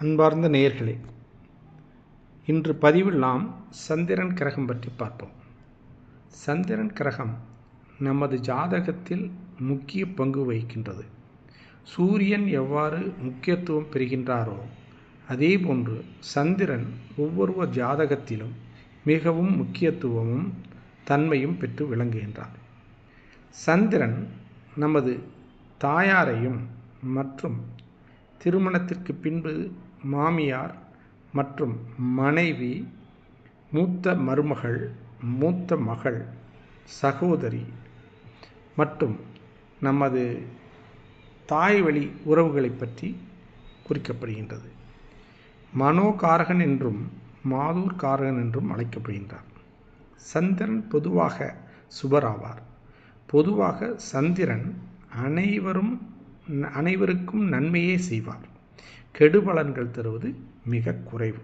அன்பார்ந்த நேயர்களே இன்று பதிவில் நாம் சந்திரன் கிரகம் பற்றி பார்ப்போம். சந்திரன் கிரகம் நமது ஜாதகத்தில் முக்கிய பங்கு வகிக்கின்றது. சூரியன் எவ்வாறு முக்கியத்துவம் பெறுகின்றாரோ அதேபோன்று சந்திரன் ஒவ்வொருவர் ஜாதகத்திலும் மிகவும் முக்கியத்துவமும் தன்மையும் பெற்று விளங்குகின்றார். சந்திரன் நமது தாயாரையும் மற்றும் திருமணத்திற்கு பின்பு மாமியார் மற்றும் மனைவி மூத்த மருமகள் மூத்த மகள் சகோதரி மற்றும் நமது தாய் வழி உறவுகளை பற்றி குறிக்கப்படுகின்றது. மனோகாரகன் என்றும் மாதூர் காரகன் என்றும் அழைக்கப்படுகின்றார். சந்திரன் பொதுவாக சுபராவார். பொதுவாக சந்திரன் அனைவரும் அனைவருக்கும் நன்மையே செய்வார். கெடுபலன்கள் தருவது மிக குறைவு.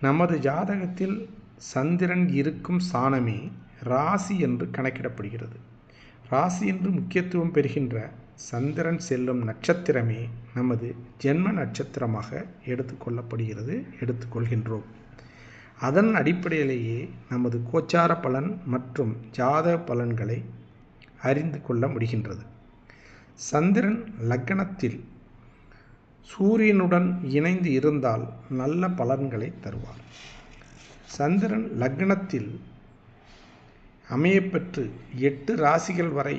நமது ஜாதகத்தில் சந்திரன் இருக்கும் சாணமே ராசி என்று கணக்கிடப்படுகிறது. ராசி என்று முக்கியத்துவம் பெறுகின்ற சந்திரன் செல்லும் நட்சத்திரமே நமது ஜென்ம நட்சத்திரமாக எடுத்துக்கொள்ளப்படுகிறது எடுத்துக்கொள்கின்றோம் அதன் அடிப்படையிலேயே நமது கோச்சார பலன் மற்றும் ஜாதக பலன்களை அறிந்து கொள்ள முடிகின்றது. சந்திரன் லக்கணத்தில் சூரியனுடன் இணைந்து இருந்தால் நல்ல பலன்களை தருவார். சந்திரன் லக்னத்தில் அமையப்பெற்று எட்டு ராசிகள் வரை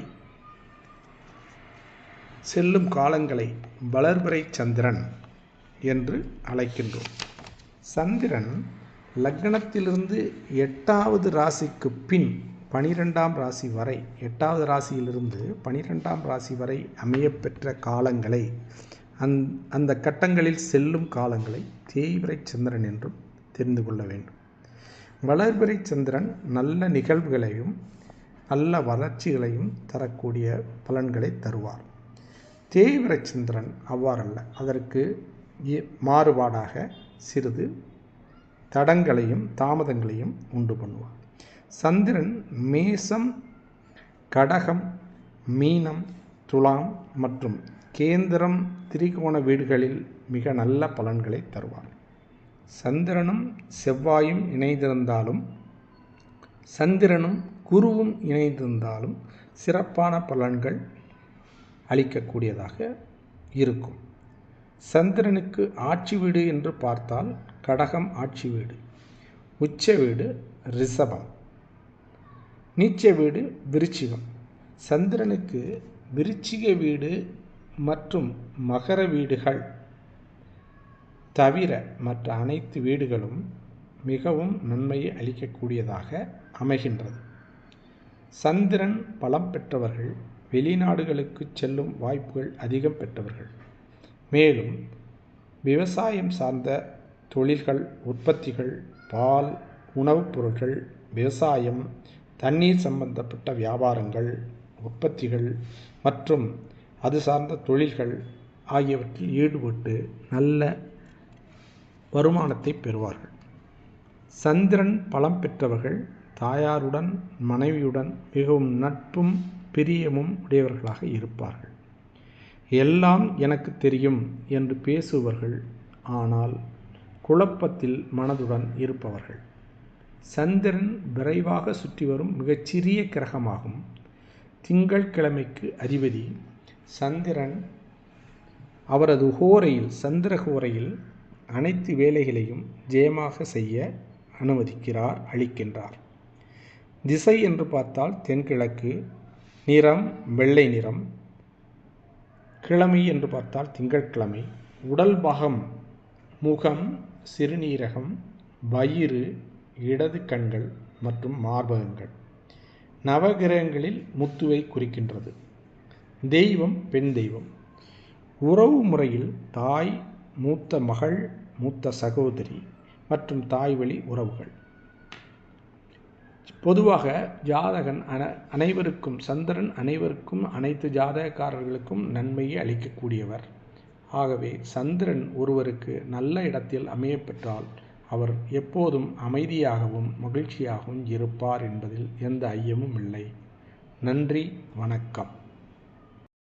செல்லும் காலங்களை வளர்பிறை சந்திரன் என்று அழைக்கின்றோம். சந்திரன் லக்னத்திலிருந்து எட்டாவது ராசிக்கு பின் பனிரெண்டாம் ராசி வரை எட்டாவது ராசியிலிருந்து பனிரெண்டாம் ராசி வரை அமையப்பெற்ற காலங்களை அந் அந்த கட்டங்களில் செல்லும் காலங்களை தேய்பிரை சந்திரன் என்றும் தெரிந்து கொள்ள வேண்டும். வளர்பிறை சந்திரன் நல்ல நிகழ்வுகளையும் நல்ல வளர்ச்சிகளையும் தரக்கூடிய பலன்களை தருவார். தேய்பிரை சந்திரன் அவ்வாறல்ல. அதற்கு மாறுபாடாக சிறிது தடங்களையும் தாமதங்களையும் உண்டு பண்ணுவார். சந்திரன் மேசம் கடகம் மீனம் துலாம் மற்றும் கேந்திரம் திரிகோண வீடுகளில் மிக நல்ல பலன்களை தருவார். சந்திரனும் செவ்வாயும் இணைந்திருந்தாலும் சந்திரனும் குருவும் இணைந்திருந்தாலும் சிறப்பான பலன்கள் அளிக்கக்கூடியதாக இருக்கும். சந்திரனுக்கு ஆட்சி வீடு என்று பார்த்தால் கடகம் ஆட்சி வீடு உச்ச வீடு ரிஷபம் நீச்ச வீடு விருச்சிகம். சந்திரனுக்கு விருச்சிக வீடு மற்றும் மகர வீடுகள் தவிர மற்ற அனைத்து வீடுகளும் மிகவும் நன்மையை அளிக்கக்கூடியதாக அமைகின்றது. சந்திரன் பலம் பெற்றவர்கள் வெளிநாடுகளுக்கு செல்லும் வாய்ப்புகள் அதிகம் பெற்றவர்கள். மேலும் விவசாயம் சார்ந்த தொழில்கள் உற்பத்திகள் பால் உணவுப் பொருட்கள் விவசாயம் தண்ணீர் சம்பந்தப்பட்ட வியாபாரங்கள் உற்பத்திகள் மற்றும் அது சார்ந்த தொழில்கள் ஆகியவற்றில் ஈடுபட்டு நல்ல வருமானத்தை பெறுவார்கள். சந்திரன் பலம் பெற்றவர்கள் தாயாருடன் மனைவியுடன் மிகவும் நட்பும் பிரியமும் உடையவர்களாக இருப்பார்கள். எல்லாம் எனக்கு தெரியும் என்று பேசுபவர்கள் ஆனால் குழப்பத்தில் மனதுடன் இருப்பவர்கள். சந்திரன் விரைவாக சுற்றி வரும் மிகச்சிறிய கிரகமாகும். திங்கட்கிழமைக்கு அதிபதி சந்திரன் அவரது ஹோரையில் சந்திர ஹோரையில் அனைத்து வேலைகளையும் ஜெயமாக செய்ய அனுமதிக்கிறார் அளிக்கின்றார். திசை என்று பார்த்தால் தென்கிழக்கு நிறம் வெள்ளை நிறம். கிழமை என்று பார்த்தால் திங்கட்கிழமை. உடல் பாகம் முகம் சிறுநீரகம் வயிறு இடது கண்கள் மற்றும் மார்பகங்கள். நவகிரகங்களில் முத்துவை குறிக்கின்றது. தெய்வம் பெண் தெய்வம். உறவு முறையில் தாய் மூத்த மகள் மூத்த சகோதரி மற்றும் தாய் வழி உறவுகள். பொதுவாக ஜாதகன் அன அனைவருக்கும் சந்திரன் அனைவருக்கும் அனைத்து ஜாதகக்காரர்களுக்கும் நன்மையை அளிக்கக்கூடியவர். ஆகவே சந்திரன் ஒருவருக்கு நல்ல இடத்தில் அமையப்பெற்றால் அவர் எப்போதும் அமைதியாகவும் மகிழ்ச்சியாகவும் இருப்பார் என்பதில் எந்த ஐயமும் இல்லை. நன்றி வணக்கம்.